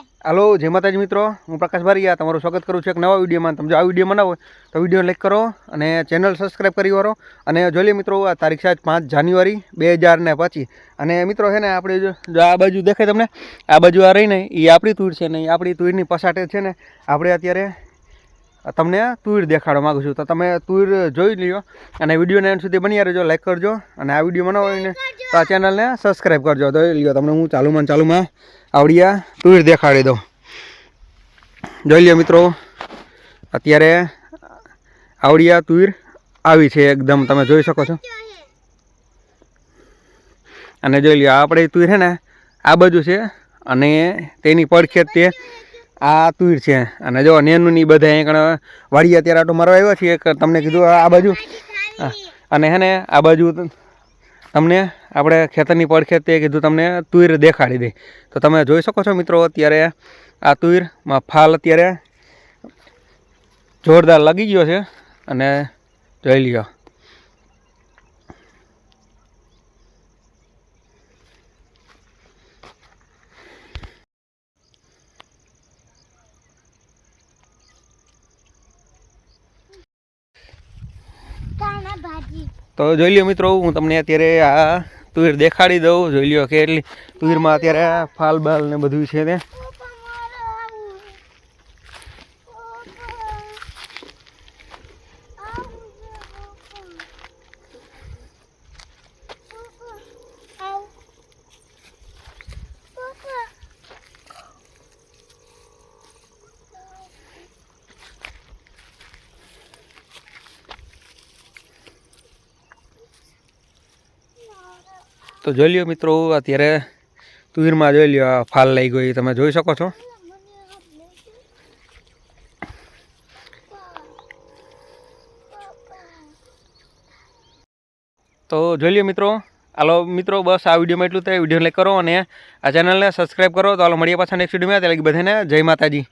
હાલો, જય માતાજી મિત્રો. હું પ્રકાશ ભારિયા, તમારું સ્વાગત કરું છું એક નવા વિડીયોમાં. તમે જો આ વીડિયો બનાવો તો વીડિયો લાઈક કરો અને ચેનલ સબસ્ક્રાઈબ કરી વાળો. અને જોઈ લે મિત્રો, આ તારીખ છે પાંચ જાન્યુઆરી બે હજાર ને પચીસ. અને મિત્રો છે ને, આપણે જો આ બાજુ દેખાય તમને, આ બાજુ આ રહીને એ આપણી તુર છે ને એ આપણી તુરની પસાટે છે ને, આપણે અત્યારે તમને તુર દેખાડવા માગું છું. તો તમે તુર જોઈ લ્યો અને વિડીયોને એન્ડ સુધી બની રહેજો લાઈક કરજો અને આ વીડિયો બનાવો હોય ને તો આ ચેનલને સબસ્ક્રાઈબ કરજો. તો લ્યો તમને હું ચાલુમાં ચાલુમાં આવડિયા તુર દેખાડી દઉં. જોઈ લ્યો મિત્રો, અત્યારે આવડિયા તુર આવી છે એકદમ. તમે જોઈ શકો છો. અને જોઈ લ્યો આપણે તુર છે ને, આ બાજુ છે અને તેની પડખેત તે આ તુર છે. અને જો નેનું ની બધા કણ વાડી અત્યારે આટો મારવા આવ્યો છે એક તમને કીધું આ બાજુ. અને હે ને આ બાજુ તમને આપણે ખેતરની પડખે તે કીધું તમને તુર દેખાડી દે. તો તમે જોઈ શકો છો મિત્રો અત્યારે આ તુરમાં ફાલ અત્યારે જોરદાર લાગી ગયો છે. અને જોઈ લ્યો. તો જોઈ લ્યો મિત્રો, હું તમને અત્યારે આ તુવેર દેખાડી દઉં. જોઈ લ્યો કે એટલી તુરમાં અત્યારે ફાલ બાલ ને બધું છે તે પપ્પા મારે આવું પપ્પા આવું છે પપ્પા પપ્પા આવ પપ્પા તો જોઈ લ્યો મિત્રો, અત્યારે તુવીરમાં જોઈ લ્યો આ ફાલ લઈ ગઈ. તમે જોઈ શકો છો. તો જોઈ લ્યો મિત્રો, હાલો મિત્રો, બસ આ વિડીયોમાં એટલું થાય. વીડિયો લાઈક કરો અને આ ચેનલને સબસ્ક્રાઈબ કરો. તો હાલો, મળીએ પાછા નેક્સ્ટ વિડીયોમાં. ત્યાં બધાને જય માતાજી.